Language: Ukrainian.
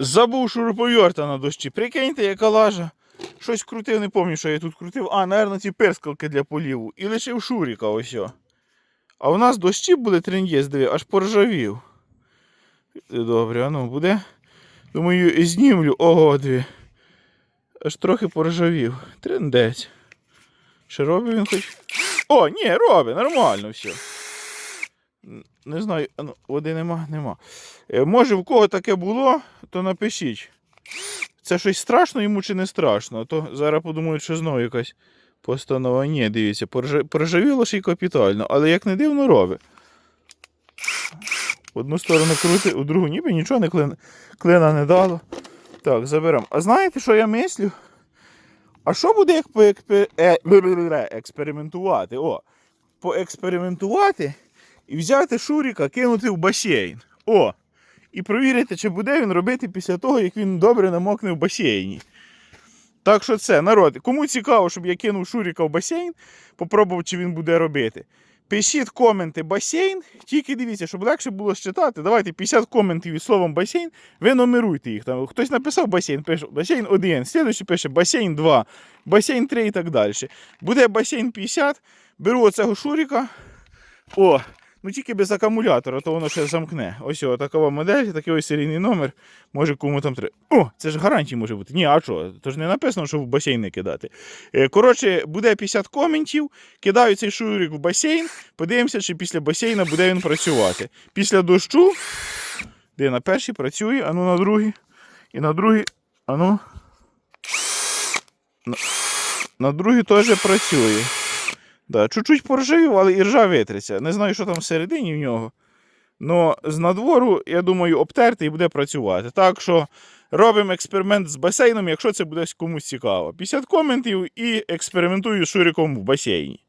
Забув шуруповерта на дощі. Прикиньте, яка лажа. Щось крутив, не пам'ятаю, що я тут крутив. А, напевно, ці пирскалки для поліву. І лишив шуріка ось. А у нас дощі були трендєс, диви, аж поржавів. Добре, а ну буде. Думаю, знімлю. Ого, диви. Аж трохи поржавів. Трендець. Ще робить він хоч. О, ні, робить, нормально все. Не знаю, ну, води нема, нема. Е, Може, в кого таке було, то напишіть. Це щось страшно йому чи не страшно? То зараз подумають, що знову якась постанова. Ні, дивіться, поржавіло ще й капітально, але як не дивно робить. Одну сторону крути, у другу ніби нічого не клин... клина не дало. Так, заберемо. А знаєте, що я мислю? А що буде, як поекспе... е? О, поекспериментувати і взяти Шуріка, кинути в басейн. О! І провірити, чи буде він робити після того, як він добре намокне в басейні. Так що це, народ, кому цікаво, щоб я кинув Шуріка в басейн, попробував, чи він буде робити. Пишіть коменти басейн, тільки дивіться, щоб легше було считати. Давайте 50 коментів із словом басейн, ви номеруйте їх. Там хтось написав басейн, пише басейн 1, слідуючий пише басейн 2, басейн 3 і так далі. Буде басейн 50, беру оцього шуріка. О, ну тільки без акумулятора, то воно ще замкне. Ось о, такова модель, такий ось серійний номер. Може кому там треба. О, це ж гарантії може бути. Ні, а що? То ж не написано, що в басейн не кидати. Е, Коротше, буде 50 коментів, кидаю цей шурик в басейн, подивимося, чи після басейна буде він працювати. Після дощу, де на першій працює, а ну на другій. І на другій, а ну. На, на другій теж працює. Да, чуть-чуть поржавів, але і ржа витриться. Не знаю, що там всередині в нього. Но з надвору, я думаю, обтерти і буде працювати. Так що робимо експеримент з басейном, якщо це буде комусь цікаво. 50 коментів і експериментую з шуриком в басейні.